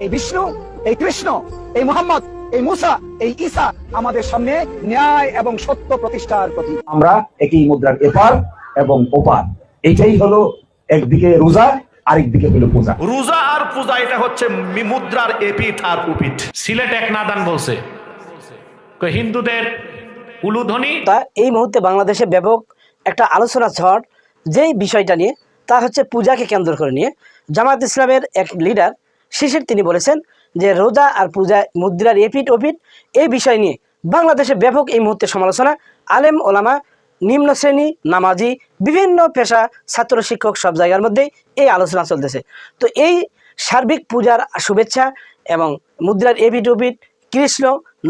এই বিষ্ণু এই কৃষ্ণ এই মোহাম্মদ এই মুসা এই ঈসা আমাদের সামনে ন্যায় এবং সত্য প্রতিষ্ঠার প্রতি আমরা একই মুদ্রার এপার এবং ওপার। এইটাই হলো একদিকে রোজা আরেকদিকে হলো পূজা। রোজা আর পূজা এটা হচ্ছে মুদ্রার এপিঠ আর উপিঠ। সিলেট এক নাদান বলছে। হিন্দুদের উলুধ্বনি? এই মুহূর্তে বাংলাদেশে ব্যাপক একটা আলোচনা ঝড় যেই বিষয়টা নিয়ে তা হচ্ছে পূজাকে কেন্দ্র করে নিয়ে। জামাত ইসলামের এক লিডার শিশির তিনি বলেছেন যে রোজা আর পূজা, মুদ্রার এপিট ওপিট এই বিষয় নিয়ে বাংলাদেশে ব্যাপক এই মুহূর্তে সমালোচনা। আলেম, ওলামা, নিম্ন শ্রেণি, নামাজি, বিভিন্ন পেশা, ছাত্র, শিক্ষক সব জায়গার মধ্যেই এই আলোচনা চলতেছে। তো এই সার্বিক পূজার শুভেচ্ছা এবং মুদ্রার এপিট ওপিট কৃষ্ণ,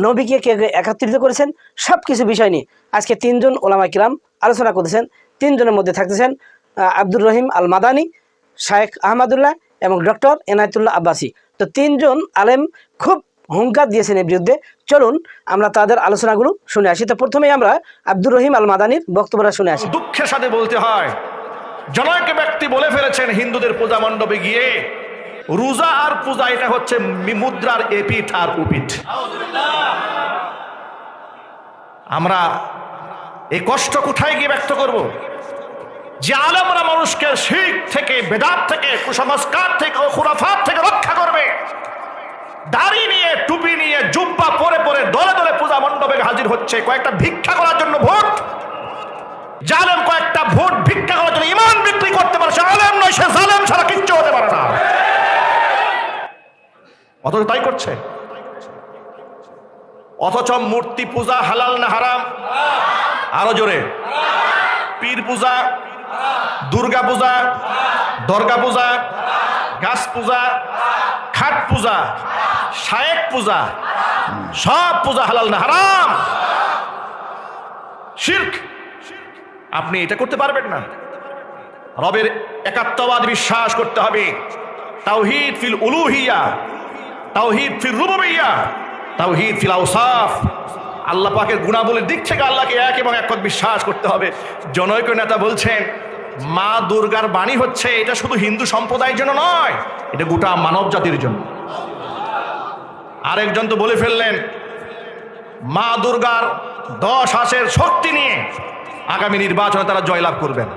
নবীকে কে একত্রিত করেছেন সব কিছু বিষয় নিয়ে আজকে তিনজন ওলামা কিরাম আলোচনা করতেছেন। তিনজনের মধ্যে থাকতেছেন আব্দুর রহিম আল মাদানি শায়েখ আহমদুল্লাহ এবং ডক্টর এনায়তুল্লাহ আব্বাসী। তো তিনজন আলেম খুব হুঙ্কার দিয়েছেন এর বিরুদ্ধে। চলুন আমরা তাদের আলোচনাগুলো শুনে আসি। তো প্রথমেই আমরা আব্দুর রহিম আল মাদানির বক্তব্যটা শুনে আসি। দুঃখের সাথে বলতে হয়, জনৈক ব্যক্তি বলে ফেলেছেন হিন্দুদের পূজা মণ্ডপে গিয়ে, রোজা আর পূজা, এটা হচ্ছে মুদ্রার এপিঠ আর উপিঠ। আমরা এই কষ্ট কোথায় গিয়ে ব্যক্ত করব? যে আলমরা মানুষকে শিখ থেকে, বেদাত থেকে, কুসংস্কার থেকে ও খুরাফাত থেকে রক্ষা করবে। দাড়ি নিয়ে, টুপি নিয়ে, জুব্বা পরে পরে, দলে দলে পূজা মণ্ডপে হাজির হচ্ছে। কয়েকটা ভিক্ষা করার জন্য ভোট। জালেম কয়েকটা ভোট ভিক্ষা করার জন্য ইমান বিক্রি করতে পারে, সে আলেম নয়, সে জালেম ছাড়া কিচ্ছু হতে পারে না। অথচ তাই করছে। অথচ মূর্তি পূজা হালাল না হারাম? আরও জোরে। পীর পূজা দুর্গা পূজা, দর্গা পূজা, গাছ পূজা, খাট পূজা, শায়েক পূজা, সব পূজা হালাল না, হারাম। শির্ক। আপনি এটা করতে পারবেন না। রবের একাত্মবাদ বিশ্বাস করতে হবে। তাওহিদ ফিল উলুহিয়া, তাওহিদ ফিল রুবুবিয়া, তাওহিদ ফিল আওসাফ। আল্লাহ পাকের গুণাবলীর দিক থেকে আল্লাহকে এক এবং এক বিশ্বাস করতে হবে। জনৈক নেতা বলছেন মা দুর্গার বাণী হচ্ছে, এটা শুধু হিন্দু সম্প্রদায়ের জন্য নয়, এটা গোটা মানব জাতির জন্য। আরেকজন তো বলে ফেললেন, মা দুর্গার দশ হাসের শক্তি নিয়ে আগামী নির্বাচনে তারা জয়লাভ করবেন।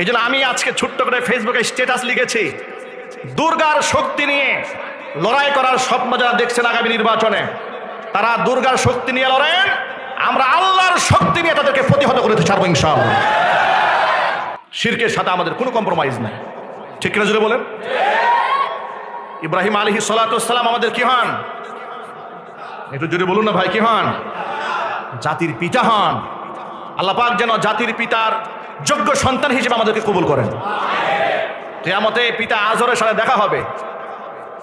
এই আমি আজকে ছোট্ট করে ফেসবুকে স্ট্যাটাস লিখেছি, দুর্গার শক্তি নিয়ে লড়াই করার স্বপ্ন যারা দেখছেন আগামী নির্বাচনে, তারা দুর্গার শক্তি নিয়ে লড়েন, আমরা আল্লাহর শক্তি নিয়ে তাদেরকে প্রতিহত করে ইনশাআল্লাহ। শিরকের সাথে আমাদের কোনো কম্প্রোমাইজ নাই। ঠিক কিনা জুড়ে বলেন? ইব্রাহিম আলহি সালাতাম আমাদের কি হন? একটু জুড়ে বলুন না ভাই, কি হন? জাতির পিতা হন। আল্লাহ পাক যেন জাতির পিতার যোগ্য সন্তান হিসেবে আমাদেরকে কবুল করেন। কেয়ামতে পিতা আজরের সাথে দেখা হবে।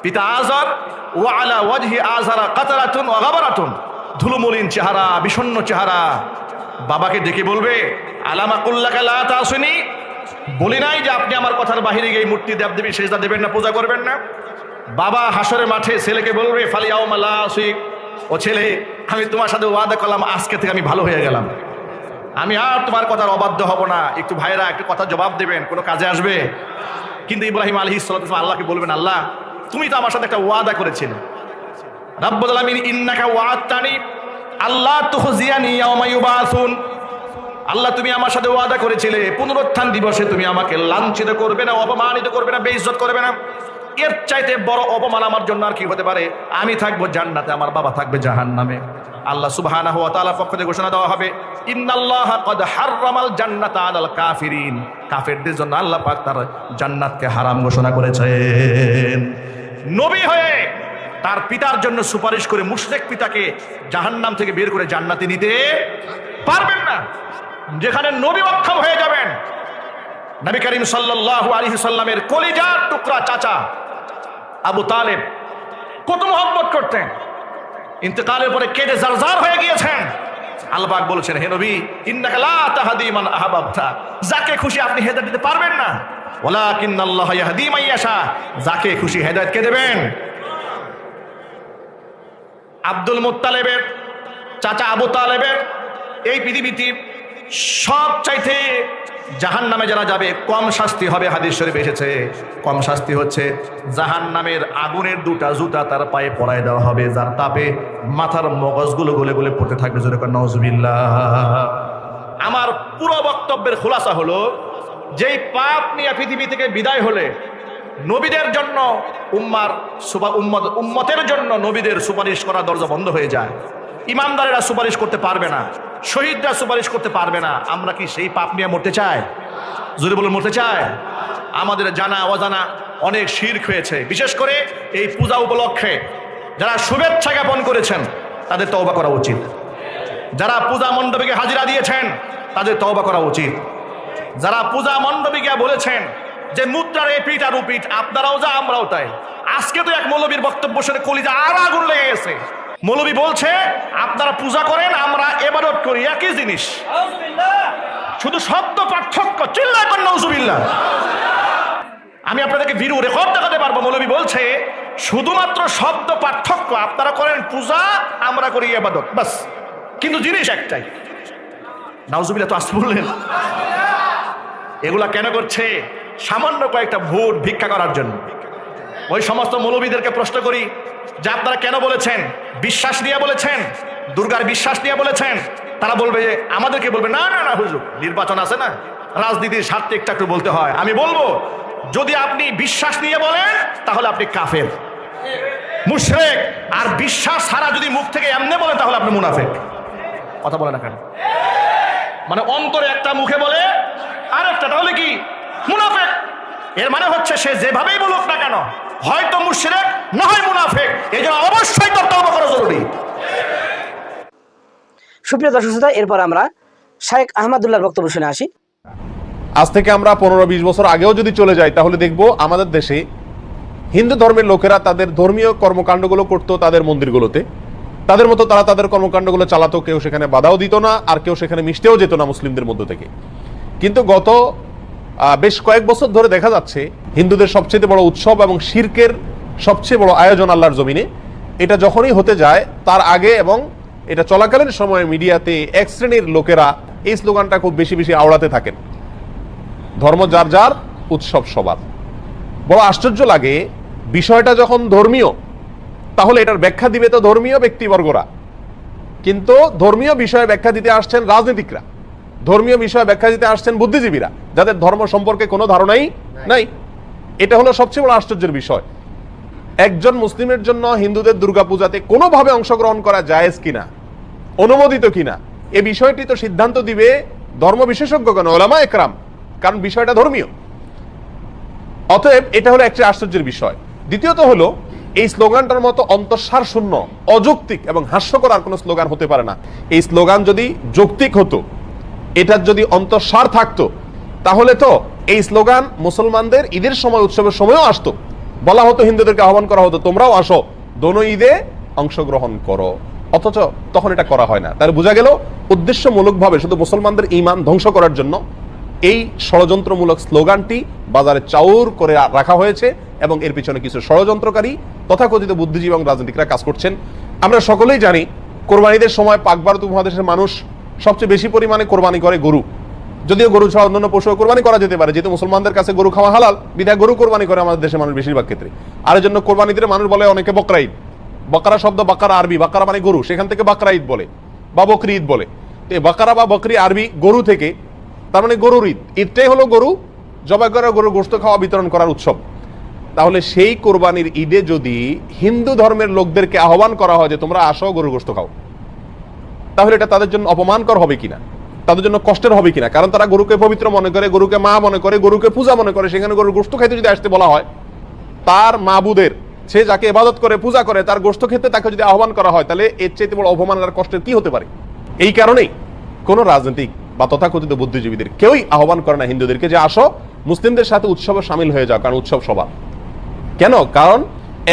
পিতা আজর ও আলা ওয়াজহি আজহারা কাতারাতুন ও গাবারাতুন। ধুলুমলিন চেহারা, বিষণ্ণ চেহারা। বাবাকে ডেকে বলবে, আলামা কুল্লাকা লা তাসুনি বলি নাই যে আপনি আমার কথার বাহিরে গিয়ে মূর্তি দেবদেবী সেজদা দেবেন না, পূজা করবেন না। বাবা হাসরের মাঠে ছেলেকে বলবে, ফালিয়াও মালা আসিক ও ছেলে, আমি তোমার সাথে ওয়াদা করলাম, আজকে থেকে আমি ভালো হয়ে গেলাম। আমি আর তোমার কথার অবাধ্য হব না। একটু ভাইরা একটু কথা জবাব দেবেন, কোনো কাজে আসবে? কিন্তু ইব্রাহিম আলহি সাল্লাম আল্লাহকে বলবেন, আল্লাহ, তুমি তো আমার সাথে একটা ওয়াদা করেছিলে। রাব্বুল আলামিন ইন্নাকা ওয়াদাতানি আল্লাহ তুহজিয়ানি ইয়াওমা ইউবাসুন। আল্লাহ, তুমি আমার সাথে ওয়াদা করেছিলে, পুনরুত্থান দিবসে তুমি আমাকে লাঞ্ছিত করবে না, অপমানিত করবে না, বেইজ্জত করবে না। এর চাইতে বড় অপমান আমার জন্য আর কি হতে পারে? আমি থাকব জান্নাতে, আমার বাবা থাকবে জাহান্নামে। আল্লাহ সুবহানাহু ওয়া তাআলার পক্ষ থেকে ঘোষণা দেওয়া হবে, ইন্নাল্লাহা ক্বাদ হাররামাল জান্নাতা আলাল কাফিরিন। কাফেরদের জন্য আল্লাহ পাক তার জান্নাতকে হারাম ঘোষণা করেছেন। নবী হয়ে তার পিতার জন্য সুপারিশ করে মুশরিক পিতাকে জাহান্নাম থেকে বের করে জান্নাতে নিতে পারবেন না। যেখানে নবী অক্ষম হয়ে যাবেন। নবী করিম সাল্লাল্লাহু আলাইহি সাল্লামের কলিজার টুকরা চাচা আবু তালেব কত মহব্বত করতেন। ইন্তেকালের পরে কেটে জারজার হয়ে গিয়েছেন। আল্লাহ বলেছেন, হে নবী যাকে খুশি আপনি হেদায়েত দিতে পারবেন না। মান ইয়াশা। যাকে খুশি হেদায়েত কে দেবেন? আব্দুল মুত্তালেবের, চাচা আবু তালেবের, এই পৃথিবীতে সব চাইতে জাহান নামে যারা যাবে, কম শাস্তি হবে, হাদিস শরীফ এসেছে। কম শাস্তি হচ্ছে জাহান নামের আগুনের দুটা জুতা তার পায়ে পরায় দেওয়া হবে, যার তাপে মাথার মগজগুলো গলে গলে পড়তে থাকবে, জোরে নজবিল্লাহ আমার পুরো বক্তব্যের খোলাসা হলো, যেই পাপ নিয়ে পৃথিবী থেকে বিদায় হলে নবীদের জন্য উম্মার সুবা উম্মত উম্মতের জন্য নবীদের সুপারিশ করা দরজা বন্ধ হয়ে যায়। ইমানদারেরা সুপারিশ করতে পারবে না, শহীদরা সুপারিশ করতে পারবে না, আমরা কি সেই পাপ নিয়ে মরতে চাই? জোরে বলে মরতে চাই? আমাদের জানা, অজানা অনেক শির্ক হয়েছে, বিশেষ করে এই পূজা উপলক্ষে যারা শুভেচ্ছা জ্ঞাপন করেছেন, তাদের তওবা করা উচিত। যারা পূজা মণ্ডপীকে হাজিরা দিয়েছেন, তাদের তওবা করা উচিত। যারা পূজা মণ্ডপে বলেছেন যে মুদ্রার এই পিঠ আর ও পিঠ আপনারাও যা, আমরাও তাই। আজকে তো এক মৌলবীর বক্তব্য শুনে কলিজা আর আগুন লেগে গেছে। মৌলবী বলছে, আপনারা পূজা করেন, আমরা এবাদত করি, একই জিনিস। শুধু শব্দ পার্থক্য চিল্লা কর নজুবিল্লাহ আমি আপনাদেরকে ভিডিও রেকর্ড দেখাতে পারব, মৌলবী বলছে, শুধুমাত্র শব্দ পার্থক্য, আপনারা করেন পূজা, আমরা করি এবাদত, বাস। কিন্তু জিনিস একটাই, নাউজুবিল্লাহ তো আসতে বললেন। এগুলা কেন করছে? সামান্য কয়েকটা ভোট ভিক্ষা করার জন্য। ওই সমস্ত মৌলবীদেরকে প্রশ্ন করি যে আপনারা কেন বলেছেন? বিশ্বাস নিয়ে বলেছেন? দুর্গার বিশ্বাস নিয়ে বলেছেন? তারা বলবে যে, আমাদেরকে বলবে, না না না, হুজুর, নির্বাচন আছে না। রাজনীতির স্বার্থে একটু একটু বলতে হয়। আমি বলব, যদি আপনি বিশ্বাস নিয়ে বলেন, তাহলে আপনি কাফের। মুশরেক আর বিশ্বাস ছাড়া যদি মুখ থেকে এমনি বলেন, তাহলে আপনি মুনাফেক। কথা বলে না কেন? মানে অন্তরে একটা মুখে বলে আর একটা তাহলে কি? মুনাফেক। এর মানে হচ্ছে সে যেভাবেই বলুক না কেন, হয়তো মুশরিক না হয় মুনাফেক এই জন্য অবশ্যই তার করা জরুরি। সুপ্রিয় দর্শক শ্রোতা এরপর আমরা শাহেখ আহমদুল্লাহর বক্তব্য শুনে আসি। আজ থেকে আমরা পনেরো বিশ বছর আগেও যদি চলে যাই তাহলে দেখব আমাদের দেশে হিন্দু ধর্মের লোকেরা তাদের ধর্মীয় কর্মকাণ্ডগুলো করতো তাদের মন্দিরগুলোতে। তাদের মতো তারা তাদের কর্মকাণ্ডগুলো চালাতো কেউ সেখানে বাধাও দিত না আর কেউ সেখানে মিশতেও যেত না মুসলিমদের মধ্য থেকে। কিন্তু গত বেশ কয়েক বছর ধরে দেখা যাচ্ছে হিন্দুদের সবচেয়ে বড় উৎসব এবং শির্কের সবচেয়ে বড় আয়োজন আল্লাহর জমিনে এটা যখনই হতে যায় তার আগে এবং এটা চলাকালীন সময়ে মিডিয়াতে এক শ্রেণির লোকেরা এই স্লোগানটা খুব বেশি বেশি আওড়াতে থাকেন। ধর্ম যার যার উৎসব সবার। বড় আশ্চর্য লাগে বিষয়টা যখন ধর্মীয় তাহলে এটার ব্যাখ্যা দিবে তো ধর্মীয় ব্যক্তিবর্গরা। কিন্তু ধর্মীয় বিষয়ে ব্যাখ্যা দিতে আসছেন রাজনীতিকরা। ধর্মীয় বিষয়ে ব্যাখ্যা দিতে আসছেন বুদ্ধিজীবীরা যাদের ধর্ম সম্পর্কে কোনো ধারণাই নাই। এটা হলো সবচেয়ে বড় আশ্চর্যের বিষয়। একজন মুসলিমের জন্য হিন্দুদের দুর্গাপূজাতে কোনোভাবে অংশগ্রহণ করা জায়েজ কিনা? অনুমোদিত কিনা? এ বিষয়টি তো সিদ্ধান্ত দিবে ধর্ম বিশেষজ্ঞগণ, ওলামা একরাম, কারণ বিষয়টা ধর্মীয়। অতএব এটা হলো একটি আশ্চর্যের বিষয়। দ্বিতীয়ত হলো, এই স্লোগানটার মতো অন্তঃসার শূন্য, অযৌক্তিক এবং হাস্যকর আর কোনো স্লোগান হতে পারে না। এই স্লোগান যদি যৌক্তিক হতো, এটার যদি অন্তঃসার থাকতো, তাহলে তো এই স্লোগান মুসলমানদের ঈদের সময়, উৎসবের সময়ও আসতো। বলা হতো, হিন্দুদেরকে আহ্বান করা হতো, তোমরাও আসো, দোনো ঈদে অংশগ্রহণ করো। অথচ তখন এটা করা হয় না। তাহলে বোঝা গেল, উদ্দেশ্যমূলকভাবে শুধু মুসলমানদের ইমান ধ্বংস করার জন্য এই ষড়যন্ত্রমূলক স্লোগানটি বাজারে চাউর করে রাখা হয়েছে এবং এর পিছনে কিছু ষড়যন্ত্রকারী, তথাকথিত বুদ্ধিজীবী এবং রাজনীতিকরা কাজ করছেন। আমরা সকলেই জানি, কোরবানিদের সময় পাক ভারত উপমহাদেশের মানুষ সবচেয়ে বেশি পরিমাণে কোরবানি করে গরু। যদিও গরু ছাড়া অন্যান্য পশু কোরবানি করা যেতে পারে, যেহেতু মুসলমানদের কাছে গরু খাওয়া হালাল, বিধায় গরু কোরবানি করে আমাদের দেশের মানুষ বেশিরভাগ ক্ষেত্রে। আর এর জন্য কোরবানিদের মানুষ বলে অনেকে বকরা ঈদ। বকরা শব্দ বাকারা আরবি, বাকারা মানে গরু, সেখান থেকে বাকরা ঈদ বলে বা বকরি ঈদ বলে। তো এই বাকারা বা বকরি আরবি গরু থেকে, তার মানে গরুর ঈদ। ঈদটাই হলো গরু জবাই করা গরুর গোস্ত খাওয়া বিতরণ করার উৎসব। তাহলে সেই কোরবানির ঈদে যদি হিন্দু ধর্মের লোকদেরকে আহ্বান করা হয় যে তোমরা আসো গরুর গোস্ত খাও, তাহলে এটা তাদের জন্য অপমানকর হবে কিনা? তাদের জন্য কষ্টের হবে কিনা? কারণ তারা গরুকে পবিত্র মনে করে, গরুকে মা মনে করে, গরুকে পূজা মনে করে, সেখানে গরুর গোস্ত খাইতে যদি আসতে বলা হয়, তার মাবুদের, সে যাকে ইবাদত করে, পূজা করে, তার গোস্ত খেতে তাকে যদি আহ্বান করা হয়, তাহলে এর চাইতে বড় অপমান আর কষ্টের কি হতে পারে? এই কারণেই কোন রাজনৈতিক বা তথাকথিত বুদ্ধিজীবীদের কেউই আহ্বান করে না হিন্দুদেরকে যে আসো, মুসলিমদের সাথে উৎসবে সামিল হয়ে যাও, কারণ উৎসব সবার। কেন? কারণ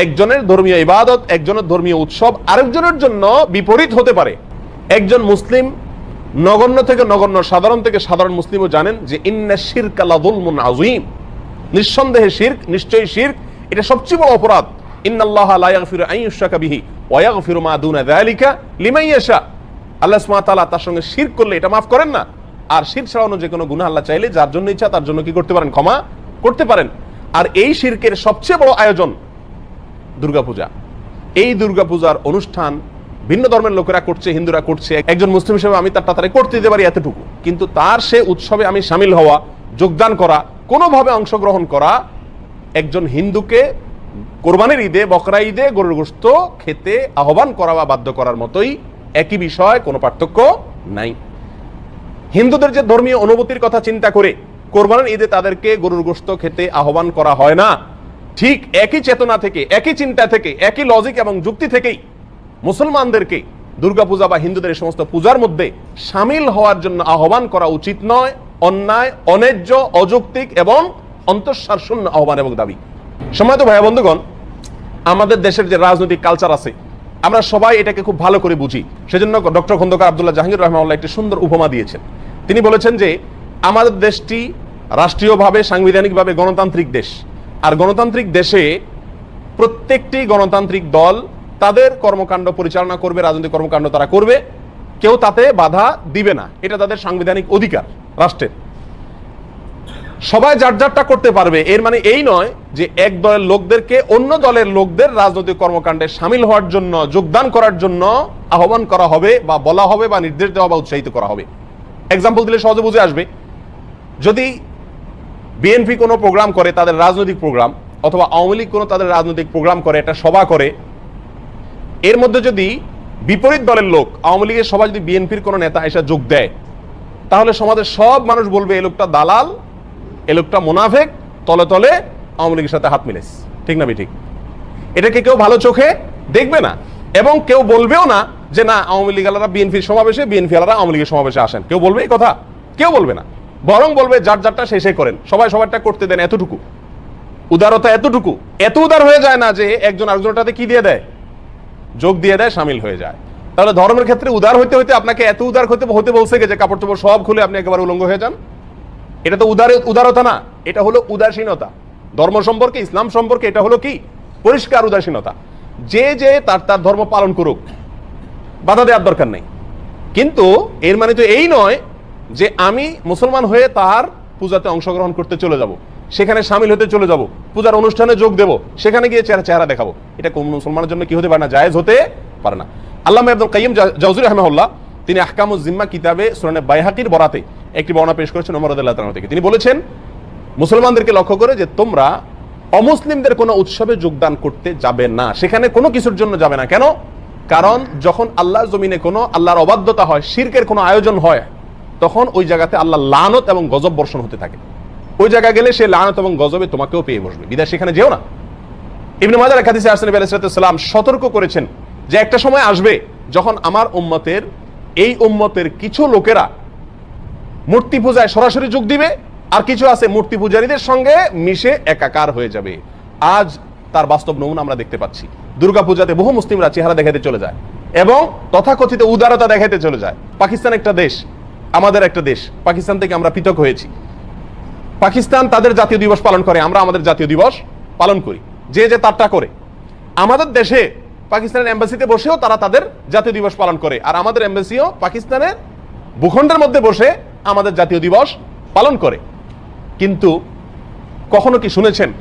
একজনের ধর্মীয় ইবাদত, একজনের ধর্মীয় উৎসব আরেকজনের জন্য বিপরীত হতে পারে। একজন মুসলিম নগণ্য থেকে নগণ্য, সাধারণ থেকে সাধারণ মুসলিমও জানেন যে ইন্না শিরক লাযুলমুন আযীম। নিঃসন্দেহে শিরক, নিশ্চয়ই শিরক, এটা সবচেয়ে বড় অপরাধ। ইন্নাল্লাহা লা ইয়াগফিরু আন ইউশরাকা বিহি ওয়া ইয়াগফিরু মা দুনা যালিকা লিমান ইয়াশা। আল্লাহ সুবহানাহু তাআলা তার সঙ্গে শিরক করলে এটা মাফ করেন না। আর শির ছাড়ানো যে কোনো গুনাহ আল্লাহ চাইলে যার জন্য ইচ্ছা তার জন্য কি করতে পারেন? ক্ষমা করতে পারেন। আর এই শিরকের সবচেয়ে বড় আয়োজন দুর্গাপূজা। এই দুর্গাপূজার অনুষ্ঠান ভিন্ন ধর্মের লোকেরা করছে, হিন্দুরা করছে, একজন মুসলিম হিসেবে আমি তার তাড়াতাড়ি করতে দিতে পারি এতটুকু। কিন্তু তার সে উৎসবে আমি সামিল হওয়া, যোগদান করা, কোনোভাবে অংশগ্রহণ করা, একজন হিন্দুকে কোরবানির ঈদে, বকরা ঈদে গরুর গোস্ত খেতে আহ্বান করা বা বাধ্য করার মতোই একই বিষয়, কোনো পার্থক্য নাই। হিন্দুদের যে ধর্মীয় অনুভূতির কথা চিন্তা করে কোরবানির ঈদে তাদেরকে গরুর গোস্ত খেতে আহ্বান করা হয় না, ঠিক একই চেতনা থেকে, একই চিন্তা থেকে, একই লজিক এবং যুক্তি থেকেই মুসলমানদেরকে দুর্গাপূজা বা হিন্দুদের এই সমস্ত পূজার মধ্যে সামিল হওয়ার জন্য আহ্বান করা উচিত নয়, অন্যায়, অন্যায্য, অযৌক্তিক এবং অন্তঃসার শূন্য আহ্বান এবং দাবি। সময় তো ভাইয়া বন্ধুগণ, আমাদের দেশের যে রাজনৈতিক কালচার আছে, আমরা সবাই এটাকে খুব ভালো করে বুঝি। সেজন্য ডক্টর খন্দকার আবদুল্লাহ জাহাঙ্গীর রহমাউল্লাহ একটি সুন্দর উপমা দিয়েছেন। তিনি বলেছেন যে, আমাদের দেশটি রাষ্ট্রীয়ভাবে, সাংবিধানিকভাবে গণতান্ত্রিক দেশ। আর গণতান্ত্রিক দেশে প্রত্যেকটি গণতান্ত্রিক দল তাদের কর্মকাণ্ড পরিচালনা করবে, রাজনৈতিক কর্মকাণ্ড তারা করবে। কেউ তাতে বাধা দিবে না। এটা তাদের সাংবিধানিক অধিকার রাষ্ট্রের। সবাই যার যারটা করতে পারবে, এর মানে এই নয় যে এক দলের লোকদেরকে অন্য দলের লোকদের রাজনৈতিক কর্মকাণ্ডে সামিল হওয়ার জন্য, যোগদান করার জন্য আহ্বান করা হবে বা বলা হবে বা নির্দেশ দেওয়া বা উৎসাহিত করা হবে। এক্সাম্পল দিলে সহজে বুঝে আসবে। যদি বিএনপি কোনো প্রোগ্রাম করে, তাদের রাজনৈতিক প্রোগ্রাম অথবা আওয়ামী লীগ কোনো তাদের রাজনৈতিক প্রোগ্রাম করে একটা সভা করে এর মধ্যে যদি বিপরীত দলের লোক, আওয়ামী লীগের সবাই যদি বিএনপির কোনো নেতা এসে যোগ দেয়, তাহলে সমাজের সব মানুষ বলবে এই লোকটা দালাল, এ লোকটা মোনাফেক, তলে তলে আওয়ামী লীগের সাথে হাত মিলেস ঠিক না ঠিক? এটাকে কেউ ভালো চোখে দেখবে না? এবং কেউ বলবেও না যে, না, আওয়ামী লীগ আলারা বিএনপির সমাবেশে, বিএনপি আলারা আওয়ামী লীগের সমাবেশে আসেন। কেউ বলবে এই কথা? কেউ বলবে না। বরং বলবে, যার যারটা শেষে করেন। সবাই সবারটা করতে দেন এতটুকু। উদারতা এতটুকু। এত উদার হয়ে যায় না যে, একজন আরেকজনটাতে কি দিয়ে দেয়? যোগ দিয়ে দেয়, সামিল হয়ে যায়। তাহলে ধর্মের ক্ষেত্রে উদার হইতে হইতে আপনাকে এত উদার হইতে হতে বলছে যে কাপড় চোপড় সব খুলে আপনি একেবারে উলঙ্গ হয়ে যান। এটা তো উদার, উদারতা না, এটা হলো উদাসীনতা। ধর্ম সম্পর্কে, ইসলাম সম্পর্কে এটা হলো কি? পরিষ্কার উদাসীনতা। যে যে তার তার ধর্ম পালন করুক, বাধা দেওয়ার দরকার নেই। কিন্তু এর মানে তো এই নয় যে আমি মুসলমান হয়ে তার পূজাতে অংশগ্রহণ করতে চলে যাব। সেখানে সামিল হতে চলে যাব। পূজার অনুষ্ঠানে যোগ দেব। সেখানে গিয়ে চেহারা চেহারা দেখাবো। এটা কোন মুসলমানের জন্য কি হতে পারে না? জায়েজ হতে পারে না। আল্লাহ আব্দুল কাইম জাউজুর রহমাউল্লাহ তিনি আহকামুজ জিম্মা কিতাবে সুরানে বাইহাকির বরাতে একটি বর্ণনা পেশ করেছেন ওমর তাআলা থেকে। তিনি বলেছেন, মুসলমানদেরকে লক্ষ্য করে যে তোমরা অমুসলিমদের কোনো উৎসবে যোগদান করতে যাবে না। সেখানে কোনো কিছুর জন্য যাবে না। কেন? কারণ যখন আল্লাহর জমিনে কোনো আল্লাহর অবাধ্যতা হয়, শিরকের কোনো আয়োজন হয়, তখন ওই জায়গাতে আল্লাহ লানত এবং গজব বর্ষণ হতে থাকে। ওই জায়গা গেলে সে লানত এবং গজবে তোমাকেও পেয়ে বসবে। বিদায় সেখানে যেও না। ইবনে মাজার এক হাদিসে আসলে আলাইহিসসালাম সতর্ক করেছেন যে একটা সময় আসবে যখন আমার উম্মতের, এই উম্মতের কিছু লোকেরা মূর্তি পূজায় সরাসরি যোগ দিবে আর কিছু আছে মূর্তি পূজারীদের সঙ্গে মিশে একাকার হয়ে যাবে। আজ তার বাস্তব নমুনা আমরা দেখতে পাচ্ছি। দুর্গা পূজাতে বহু মুসলিমরা চেহারা দেখাতে চলে যায় এবং তথাকথিত উদারতা দেখাতে চলে যায়। পাকিস্তান একটা দেশ, আমাদের একটা দেশ, পাকিস্তান থেকে আমরা পৃথক হয়েছি। পাকিস্তান তাদের জাতীয় দিবস পালন করে, আমরা আমাদের জাতীয় দিবস পালন করি। যে যে তারটা করে। আমাদের দেশে পাকিস্তানের এম্বাসিতে বসেও তারা তাদের জাতীয় দিবস পালন করে, আর আমাদের এম্বাসিও পাকিস্তানের ভূখণ্ডের মধ্যে বসে আমাদের জাতীয় দিবস পালন করে। কিন্তু কখনো কি শুনেছেন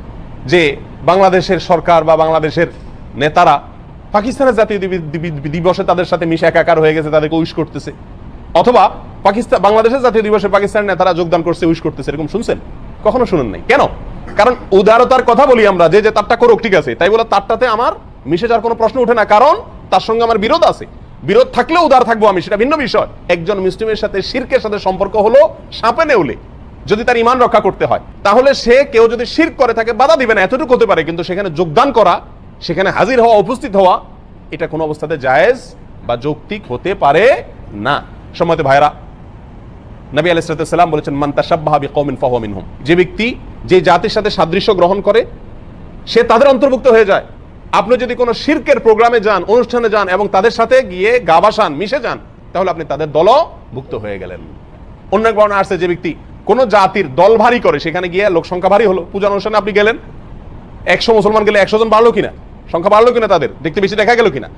যে বাংলাদেশের সরকার বা বাংলাদেশের নেতারা পাকিস্তানের জাতীয় দিবি- দিবি- দিবসে তাদের সাথে মিশে একাকার হয়ে গেছে, তাদেরকে উইশ করতেছে? অথবা পাকিস্তান বাংলাদেশের জাতীয় দিবসে পাকিস্তানের নেতারা যোগদান করছে উইশ করতেছে, এরকম শুনছেন? কখনো শুনেন নাই। কেন? কারণ উদারতার কথা বলি আমরা যে যে তারটা করুক, ঠিক আছে। তাই বলে তারটাতে আমার মিশে যাওয়ার কোনো প্রশ্ন ওঠে না, কারণ তার সঙ্গে আমার বিরোধ আছে। বিরোধ থাকলেও উদার থাকব আমি, সেটা ভিন্ন বিষয়। একজন মুসলিমের সাথে শিরকের সাথে সম্পর্ক হলো সাপে নেউলে। যদি তার ইমান রক্ষা করতে হয়, তাহলে সে কেউ যদি শির করে থাকে বাধা দিবে না, এতটুকু হতে পারে। কিন্তু সেখানে যোগদান করা, সেখানে হাজির হওয়া, উপস্থিত হওয়া, এটা কোনো অবস্থাতে জায়েজ বা যৌক্তিক হতে পারে না। সম্মত ভাইরা নবী আলাইসালাম বলেছেন মান্তাসাব্বাহাবি কৌমিন ফাহমিনহুম যে ব্যক্তি যে জাতির সাথে সাদৃশ্য গ্রহণ করে, সে তাদের অন্তর্ভুক্ত হয়ে যায়। আপনি যদি কোনো শিরকের প্রোগ্রামে যান, অনুষ্ঠানে যান এবং তাদের সাথে গিয়ে গাবাসান মিশে যান, তাহলে আপনি তাদের দলভুক্ত হয়ে গেলেন। অন্য এক বর্ণনা আসছে যে ব্যক্তি কোনো জাতির দল ভারী করে, সেখানে গিয়ে লোক সংখ্যা ভারী হলো পূজা অনুষ্ঠানে আপনি গেলেন, একশো মুসলমান গেলে একশো জন বাড়লো কিনা? সংখ্যা বাড়লো কিনা তাদের? দেখতে বেশি দেখা গেল কিনা?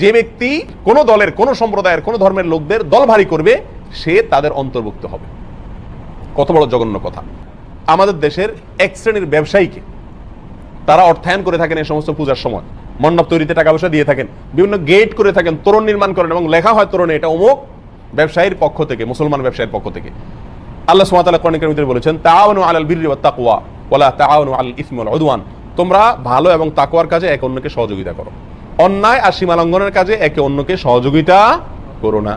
যে ব্যক্তি কোন দলের, কোন সম্প্রদায়ের, কোন ধর্মের লোকদের দল ভারী করবে, সে তাদের অন্তর্ভুক্ত হবে। কত বড় জঘন্য কথা। আমাদের দেশের এক শ্রেণির ব্যবসায়ীকে তারা অর্থায়ন করে থাকেন এই সমস্ত পূজার সময়। মণ্ডপ তৈরিতে টাকা পয়সা দিয়ে থাকেন, বিভিন্ন গেট করে থাকেন, তোরণ নির্মাণ করেন এবং লেখা হয় তোরণে, এটা অমুক ব্যবসায়ীর পক্ষ থেকে, মুসলমান ব্যবসায়ীর পক্ষ থেকে। আল্লাহ সুবহানাহু কোরআনের ভিতরে বলেছেন, তাআওয়ানু আলাল বিররি ওয়াত তাকওয়া, ওয়ালা তাআওয়ানু আলাল ইসমি ওয়াল উদওয়ান। তোমরা ভালো এবং তাকওয়ার কাজে এক অন্যকে সহযোগিতা করো। অন্যায় আর সীমা লঙ্ঘনের কাজে একে অন্যকে সহযোগিতা করো না।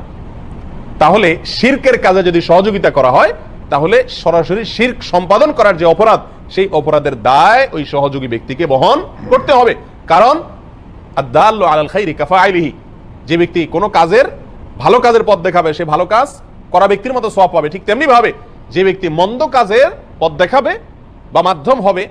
তাহলে শির্কের কাজে যদি সহযোগিতা করা হয়, তাহলে সরাসরি শির্ক সম্পাদন করার যে অপরাধ, সেই অপরাধের দায় ওই সহযোগী ব্যক্তিকে বহন করতে হবে। কারণ আলাল যে ব্যক্তি কোনো কাজের, ভালো কাজের পথ দেখাবে, সে ভালো কাজ করা ব্যক্তির মতো সব পাবে। ঠিক তেমনি ভাবে যে ব্যক্তি মন্দ কাজের পথ দেখাবে বা মাধ্যম হবে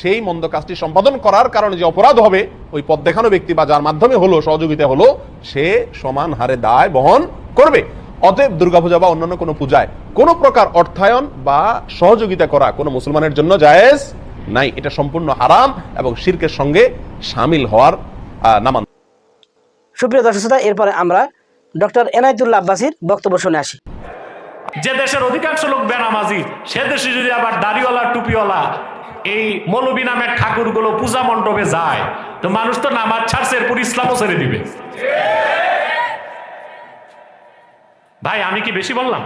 সেই মন্দ কাজটি সম্পাদন করার কারণে যে অপরাধ হবে ওই পথ দেখানো ব্যক্তি বা যার মাধ্যমে হলো সহযোগিতা হলো সে সমান হারে দায় বহন করবে। অতএব দুর্গাপূজা বা অন্যান্য কোনো পূজায় কোনো প্রকার অর্থায়ন বা সহযোগিতা করা কোনো মুসলমানের জন্য জায়েজ নাই। এটা সম্পূর্ণ হারাম এবং শিরকের সঙ্গে সামিল হওয়ার নামান সুপ্রিয় দর্শক শ্রোতা, এরপরে আমরা ডক্টর এনায়তুল্লাহ আব্বাসির বক্তব্য শুনে আসি। যে দেশের অধিকাংশ লোক বেনামাজি সে দেশে যদি আবার দাড়িওয়ালা টুপিওয়ালা এই মৌলবী নামের ঠাকুরগুলো পূজা মণ্ডপে যায়, তো মানুষ তো নামাজ ছাড়ছে, এরপর ইসলামও ছেড়ে দিবে। ভাই, আমি কি বেশি বললাম?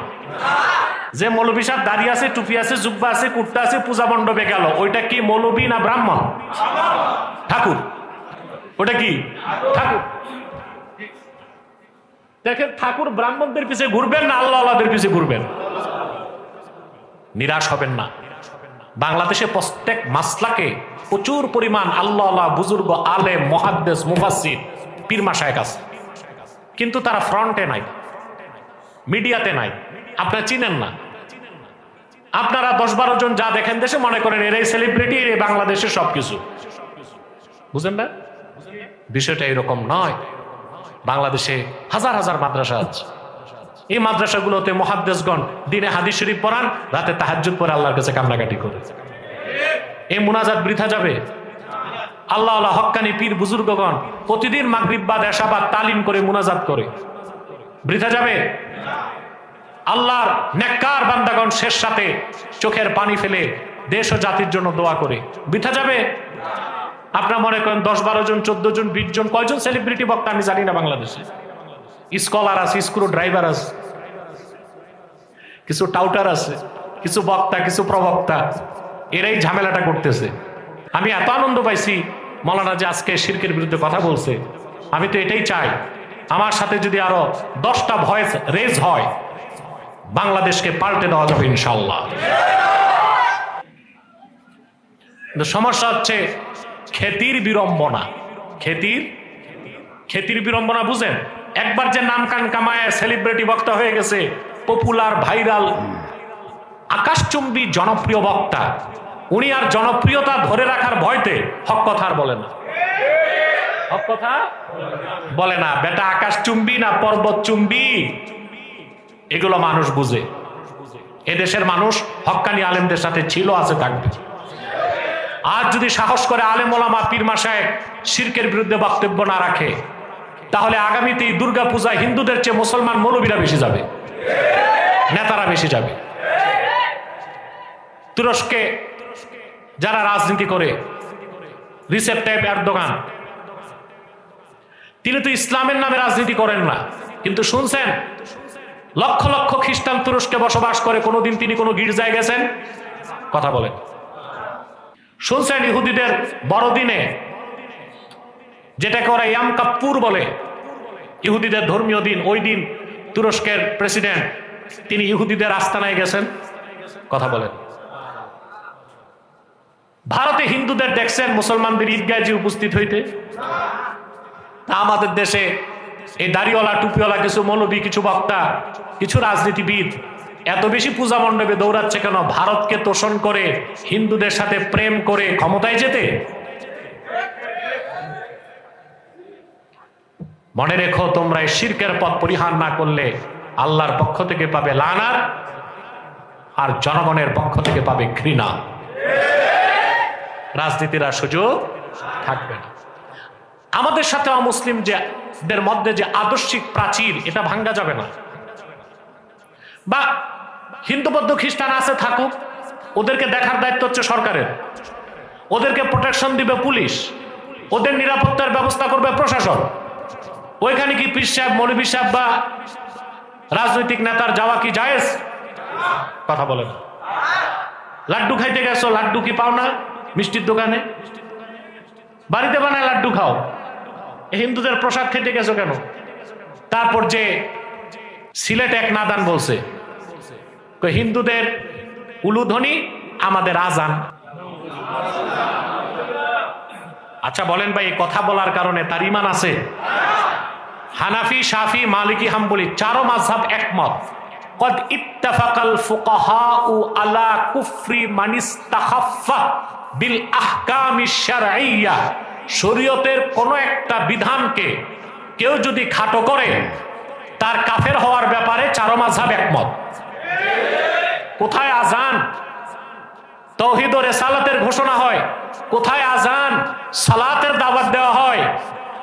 যে মৌলবী সাহেব দাড়ি আছে, টুপি আছে, জুব্বা আছে, কুর্তা আছে, পূজা মণ্ডপে গেল, ওইটা কি মৌলবী না ব্রাহ্মণ? ঠাকুর। ওটা কি? ঠাকুর। দেখেন, ঠাকুর ব্রাহ্মণদের পিছে ঘুরবেন না, আল্লাহ আল্লাহদের পিছে ঘুরবেন। নিরাশ হবেন না। বাংলাদেশে প্রত্যেক মাসলাকে প্রচুর পরিমাণ আল্লাহ আল্লাহ বুজুর্গ আলে মহাদ্দেশ মুফাসির পীরমা শায়েক আছে। কিন্তু তারা ফ্রন্টে নাই, মিডিয়াতে নাই। আপনারা চিনেন না। আপনারা দশ বারো জন যা দেখেন দেশে মনে করেন এরাই সেলিব্রিটি এরাই বাংলাদেশের সবকিছু। বুঝেন না? বিষয়টা এরকম নয়। বাংলাদেশে হাজার হাজার মাদ্রাসা আছে। এই মাদ্রাসাগুলোতে মহাদ্দেশগণ দিনে হাদিস শরীফ পড়ান, রাতে তাহাজ্জুদ পরে আল্লাহর কাছে কান্নাকাটি করে। এই মুনাজাত বৃথা যাবে। আল্লাহ আল্লাহ হক্কানি পীর বুজুর্গগণ প্রতিদিন মাগরিব বাদ এশাবাদ তালিম করে মুনাজাত করে। বৃথা যাবে? আল্লাহর নেককার বান্দাগণ শেষ সাথে চোখের পানি ফেলে দেশ ও জাতির জন্য দোয়া করে। বৃথা যাবে? আপনার মনে করেন দশ বারো জন, চোদ্দ জন, বিশ জন, কয়জন সেলিব্রিটি বক্তা আমি জানি না বাংলাদেশে। স্কলার আছে, স্ক্রু ড্রাইভার আছে, কিছু টাউটার আছে, কিছু বক্তা, কিছু প্রবক্তা, এরাই ঝামেলাটা করতেছে। আমি এত আনন্দ পাইছি, মৌলানা যে আজকে শিরকের বিরুদ্ধে কথা বলছে, আমি তো এটাই চাই, আমার সাথে যদি আরও দশটা ভয়েস রেজ হয়, বাংলাদেশকে পাল্টে দেওয়া যাবে ইনশাল্লাহ সমস্যা হচ্ছে খ্যাতির বিড়ম্বনা। খ্যাতির খ্যাতির বিড়ম্বনা বুঝেন? একবার যে নাম কান কামায় সেলিব্রিটি বক্তা হয়ে গেছে পপুলার ভাইরাল আকাশচুম্বী জনপ্রিয় বক্তা। উনি আর জনপ্রিয়তা ধরে রাখার ভয়তে হক কথা আর বলে না। হক কথা বলে না। বেটা আকাশ চুম্বি না পর্বত চুম্বি এগুলো মানুষ বুঝে। এদেশের মানুষ হক্কানি আলেমদের সাথে ছিল, আছে, থাকবে। আজ যদি সাহস করে আলেম ওলামা পীর মাসায় শিরকের বিরুদ্ধে বক্তব্য না রাখে তাহলে আগামীতে এই দুর্গা পূজা হিন্দুদের চেয়ে মুসলমান মৌলবীরা বেশি যাবে। নেতারা বেশি যাবে। তুরস্কে যারা রাজনীতি করে, রিসেপ তিনি তো ইসলামের নামে রাজনীতি করেন না। কিন্তু শুনছেন, লক্ষ লক্ষ খ্রিস্টান তুরস্কে বসবাস করে, কোনোদিন তিনি কোনো গির্জায় গেছেন? কথা বলেন। শুনছেন ইহুদিদের বড়দিনে যেটাকে ওরা ইয়াম কাপ্পুর বলে। ইহুদিদের ধর্মীয় দিন, ওই দিন তুরস্কের প্রেসিডেন্ট, তিনি ইহুদিদের আস্তানায় গেছেন। কথা বলেন। ভারতে হিন্দুদের দেখছেন, মুসলমানদের ঈদগায় যে উপস্থিত হইতে। আমাদের দেশে এই দাড়িওয়ালা, টুপিওয়ালা, কিছু মৌলবী, কিছু বক্তা, কিছু রাজনীতিবিদ, এত বেশি পূজা মণ্ডপে দৌড়াচ্ছে কেন? ভারতকে তোষণ করে, হিন্দুদের সাথে প্রেম করে ক্ষমতায় যেতে? মনে রেখো, তোমরা এই শিরকের পথ পরিহার না করলে আল্লাহর পক্ষ থেকে পাবে লানার আর জনগণের পক্ষ থেকে পাবে ঘৃণা। রাজনীতিরা সুযোগ থাকবে না। আমাদের সাথে অমুসলিম যে দের মধ্যে যে আদর্শিক প্রাচীর, এটা ভাঙ্গা যাবে না। বা হিন্দু, বৌদ্ধ, খ্রিস্টান আছে, থাকুক, ওদেরকে দেখার দায়িত্ব হচ্ছে সরকারের। ওদেরকে প্রোটেকশন দিবে পুলিশ। ওদের নিরাপত্তার ব্যবস্থা করবে প্রশাসন। ওইখানে কি পীর সাহেব, মৌলভী সাহেব বা রাজনৈতিক নেতার যাওয়া কি জায়েজ? কথা বলেন। লাড্ডু খাইতে গেছো, লাড্ডু কি পাও না মিষ্টির দোকানে? বাড়িতে বানায় লাড্ডু খাও। হিন্দুদের প্রসাদ খেতে গেছো কেন? তারপর যে সিলেট এক নাদান বলছে হিন্দুদের উলুধ্বনি আমাদের আজান। আচ্ছা বলেন ভাই কথা বলার কারণে তার ইমান আছে? হানাফি শাফি মালিকি হাম্বলি চারো মাযহাব একমত قد اتفق الفقهاء على كفر من استخف بالاحكام الشرعيه শরীয়তের কোন একটা বিধানকে কেউ যদি খাটো করে তার কাফের হওয়ার ব্যাপারে চারো মাযহাব একমত কোথায় আজান তৌহিদ ও রেসালাতের ঘোষণা হয় কোথায় আজান সালাতের দাওয়াত দেওয়া হয়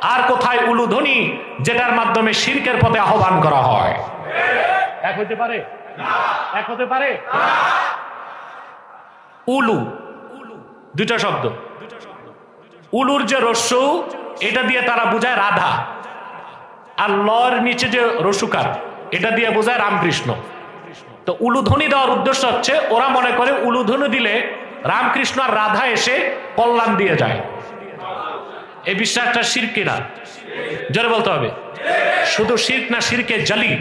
আর কোথায় উলুধ্বনি, যেটার মাধ্যমে শিরকের পথে আহ্বান করা হয়? এক হতে পারে? এক হতে পারে? উলু। দুইটা শব্দ। উলুর যে রস্য, এটা দিয়ে তারা বোঝায় রাধা। আর লর নিচে যে রসুকার এটা দিয়ে বোঝায় রামকৃষ্ণ। তো উলুধ্বনি দেওয়ার উদ্দেশ্য হচ্ছে, ওরা মনে করে উলুধ্বনি দিলে রামকৃষ্ণ আর রাধা এসে কল্যাণ দিয়ে যায়। এই বিশ্বাসটা শির্ক কিনা জোরে বলতে হবে। শুধু শির্ক না, শিরকে জালি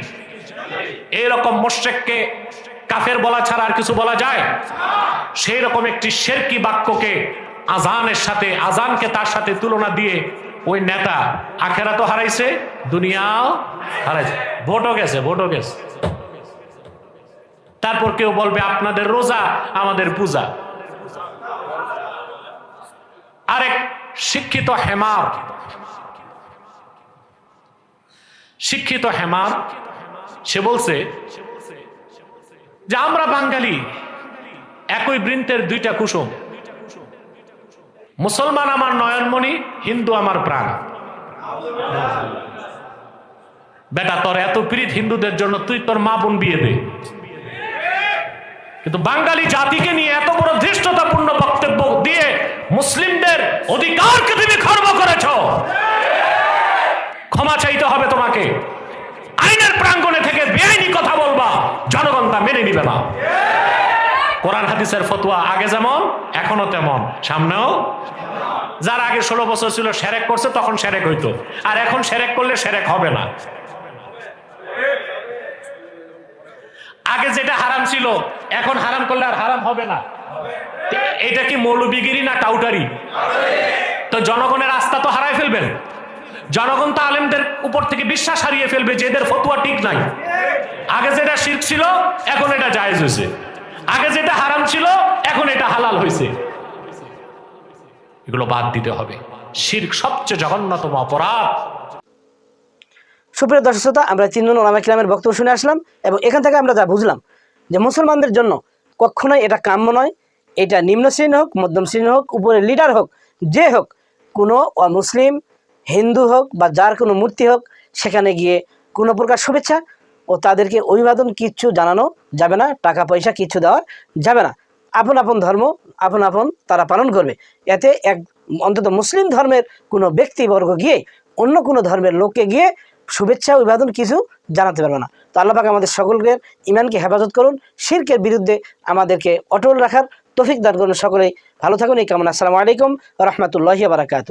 এইরকম মোশেককে কাফের বলা ছাড়া আর কিছু বলা যায়? সেই রকম একটি শেরকি বাক্যকে আজানের সাথে আজানকে তার সাথে তুলনা দিয়ে ওই নেতা আখেরা তো হারাইছে, দুনিয়াও হারাইছে। ভোটও গেছে ভোটও গেছে। তারপর কেউ বলবে, আপনাদের রোজা আমাদের পূজা। আরেক শিক্ষিত হেমার। শিক্ষিত হেমার, সে বলছে যে আমরা বাঙালি, একই বৃন্তের দুইটা কুসুম। মুসলমান আমার নয়নমণি, হিন্দু আমার প্রাণ। বেটা, তোর এত প্রীত হিন্দুদের জন্য তুই তোর মা বোন বিয়ে দে। কিন্তু বাঙালি জাতিকে নিয়ে এত বড় ধৃষ্টতাপূর্ণ বক্তব্য দিয়ে মুসলিমদের অধিকারকে তুমি খর্ব করেছ। ক্ষমা চাইতে হবে তোমাকে। আইনের প্রাঙ্গণে থেকে বেআইনি কথা বলবা, জনগণ তা মেনে নিবে না। কোরআন হাদিসের ফতুয়া আগে যেমন, এখনও তেমন। সামনেও? যার আগে ষোলো বছর ছিল, সেরেক করছে, তখন সেরেক হইতো। আর এখন সেরেক করলে সেরেক হবে না। আগে যেটা হারাম ছিল, এখন হারাম করলে আর হারাম হবে না। এটা কি মৌলবিগিরি না টাউটারি তো জনগণের আস্থা তো হারাই ফেলবেন। জনগণ তো আলেমদের উপর থেকে বিশ্বাস হারিয়ে ফেলবে যে এদের ফতুয়া ঠিক নাই। আগে যেটা শির্ক ছিল, এখন এটা জায়েজ হয়েছে। আগে যেটা হারাম ছিল, এখন এটা হালাল হয়েছে। এগুলো বাদ দিতে হবে। শির্ক সবচেয়ে জঘন্যতম অপরাধ। সুপ্রিয় দর্শক শ্রোতা, আমরা তিনজন ওলামা কিরামের বক্তব্য শুনে আসলাম এবং এখান থেকে আমরা যা বুঝলাম যে মুসলমানদের জন্য কখনোই এটা কাম্য নয়। এটা নিম্ন শ্রেণি হোক, মধ্যম শ্রেণি হোক উপরে লিডার হোক, যে হোক, কোনো মুসলিম হিন্দু হোক বা যার কোনো মূর্তি হোক, সেখানে গিয়ে কোনো প্রকার শুভেচ্ছা ও তাদেরকে অভিবাদন কিচ্ছু জানানো যাবে না, টাকা পয়সা কিচ্ছু দেওয়া যাবে না। আপন আপন ধর্ম, আপন আপন তারা পালন করবে। এতে এক অন্তত মুসলিম ধর্মের কোনো ব্যক্তিবর্গ গিয়ে অন্য কোনো ধর্মের লোককে গিয়ে শুভেচ্ছা অভিবাদন কিছু জানাতে পারবে না। তো আল্লাহ পাকে আমাদের সকলকে ইমানকে হেফাজত করুন, শিরকের বিরুদ্ধে আমাদেরকে অটল রাখার তফিক দান করুন। সকলেই ভালো থাকুন, এই কামনা। আসসালামু আলাইকুম রহমতুল্লাহি বারাকাতু